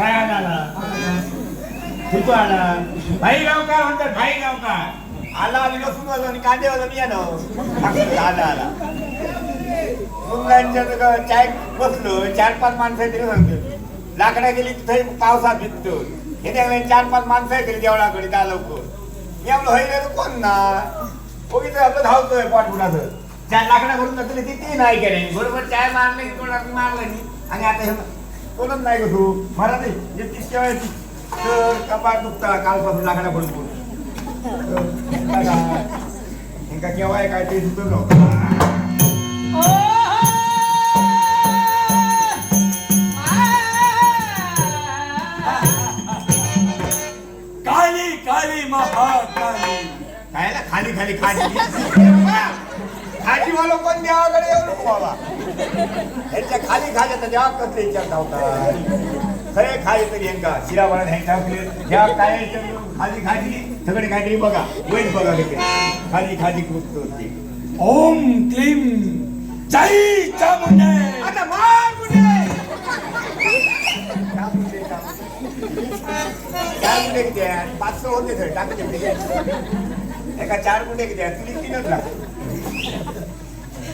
काय आला कुठं आला भाई गावकार म्हणतात? भाई गावकार आला आणि लसूण वाजला आणि कांदे वाजला या ना. आला आला. मुलांच्या चाय बसलो चार पाच माणसं आहेत तरी सांगतो लाकडा गेली तिथे पावसात भिजतो. हे नाही चार पाच माणसं आहेत तरी देवळाकडे त्या लवकर. मी आपलं होईल कोण ना? कोणी तर आपलं धावतोय पाठपुणाचं त्या लाकडा भरून नसले ती ती नाही केले. बरोबर चाय मारले की कोणाला मारलं नाही आणि आता हे कोणच नाही गो तू. मला नाही तितक्या वेळेस तर कपाट दुखता कालपासून भरून भरून ఇంకా केव्हा काय ते सुचत नव्हतं. काली काली महाकाली. काय ना खाली. खाली खाली खाली वालो कोण देवाकडे येऊ नको बाबा. ह्यांच्या खाली खाली तर देवा कसले विचार खरे खाली तरी यांका शिरावळा ह्यांच्या ह्या काय खाली खाली. सगळे काहीतरी बघा. वैद बघा तिथे खाली खाली कृत होती. ओम क्लीम. जय चामुंडे. आता मार चार किती होते सर. एका चार गुंडे किती तुला तीनच लागतो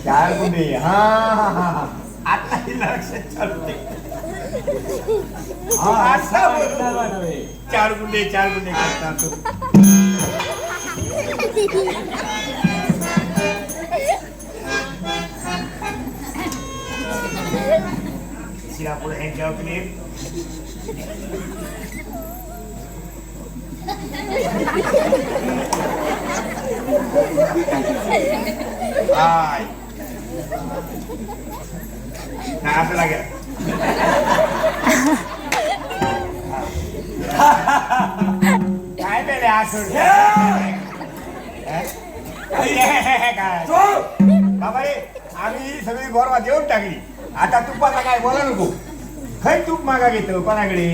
चार गुंडे हा हा हा. आता हे लक्षात चालू दे हा, आता बरोबर. चार गुंडे चार गुंडे करतात शिरापुढे ह्यांच्या क्लिप हाय नाही असं लागेल काय पेले असं काय बाबा रे आम्ही सगळी गोरवा देऊन टाकली आता तुपाचा काय बोला नको खै तूप मागा घेतो कोणाकडे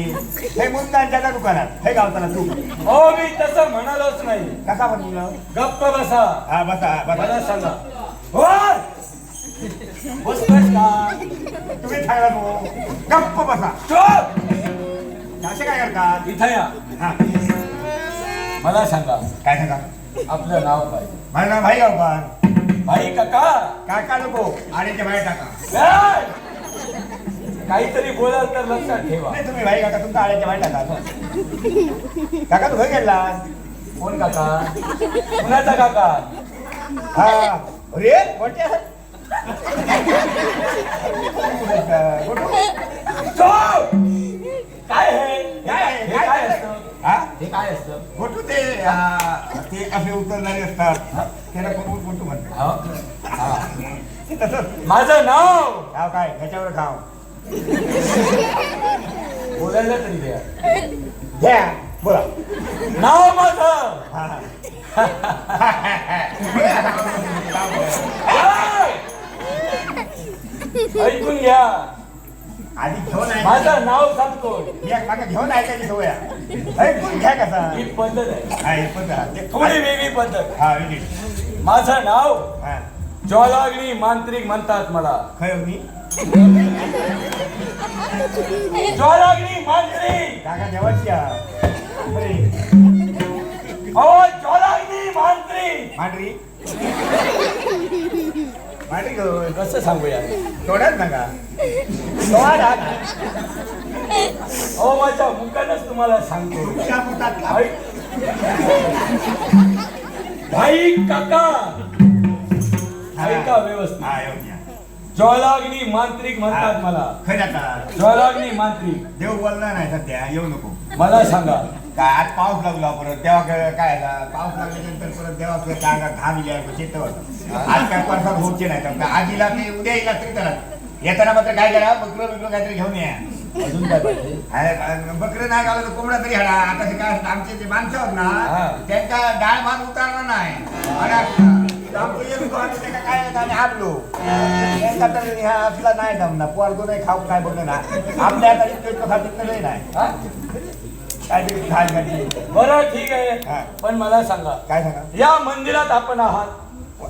हे मुंदांच्या दुकानात हे गावताना तूप हो मी तसं म्हणालोच नाही कसा बनवलं गप्प बसा हा बसा मला बसा सांगा हो बसतोस का? तुम्ही भाऊ. गप्प बसा. असे काय करतात इथं या. हा. मला सांगा. काय सांगा? आपलं नाव काय? माझं नाव भाई गावकर भाई काका? काका नको? आडीच्या बाहेर टाका. ए! काहीतरी बोलाल तर लक्षात ठेवा. नाही तुम्ही भाई काका तुमचा आड्याच्या बाहेर टाका. काका तू घरी गेला कोण काका? कुणाचा काका? हा. अरे! काय हे? काय? हे असतं? गोटू ते ते असे उचलणारे असतात. त्याला कोण गोटू म्हणतात तसंच. माझं नाव! खाव काय? ह्याच्यावर खाव बोलायला तरी द्या. घ्या बोला. नाव माझं! ऐकून घ्या. आधी घेऊन आहे माझं नाव सांगतोय मी मागे घेऊन ऐकायची सवय आहे. ऐकून घ्या कसा. ही पद्धत आहे. हा हे पण करा. ते थोडी वेगळी पद्धत. हा वेगळी. माझं नाव हा. ज्वालाग्नी मांत्रिक म्हणतात मला. खय मी? ज्वालाग्नी मांत्रिक. काका देवाची. अरे, अहो ज्वालाग्नी मांत्रिक. मांडरी घेऊन कसं सांगूया तोडा ना. अहो माझ्या मुखानच तुम्हाला सांगतो तुमच्या पोटात. ऐक. भाई काका ऐका व्यवस्थित हा येऊन या. ज्वालाग्नी मांत्रिक म्हणतात मला. खरं आता ज्वालाग्नी मांत्रिक. देव बोलला नाही सध्या येऊ नको. मला सांगा. काय आज पाऊस लागला परत तेव्हा काय- काय झाला पाऊस लागल्यानंतर परत देवा अंगात घाम इल्या शेतवर. आज काय परसाद होतचे नाही तर आजीला ते उद्या येईल तरी त्याला येताना मात्र काय करा बकरं बिकरं काहीतरी घेऊन या. अजून काय पाहिजे? अरे, बकरं नाही गावलं तर कोंबडा तरी हाडा. आता ते काय आमचे जे माणसं आहेत हा. ना त्यांचा डाळ भात उतारला नाही. आमचं आम्ही त्याला काय नाही तर ह्या असला नाही खाऊ काय बोललं ना आपल्या आता इतकं खात नाही हा? बरं ठीक हा. आहे पण मला सांगा काय सांगा? या मंदिरात आपण आहात.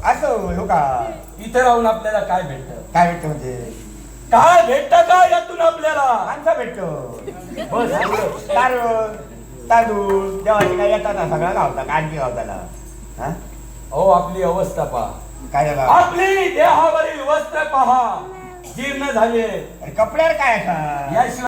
असं हो का? इथे राहून आपल्याला काय भेटत? काय भेटतं म्हणजे? काय भेटत का यातून आपल्याला? माणसा भेटतो. बस एवढं. तांदूळ तांदूळ जेव्हा काय येतात सगळा गावता कांडी गावताला. हा? अहो आपली अवस्था पहा. काय झालं? आपली देहावरील वस्त्र पहा. जीर्ण झाले. अरे कपड्यावर काय आता याशिवाय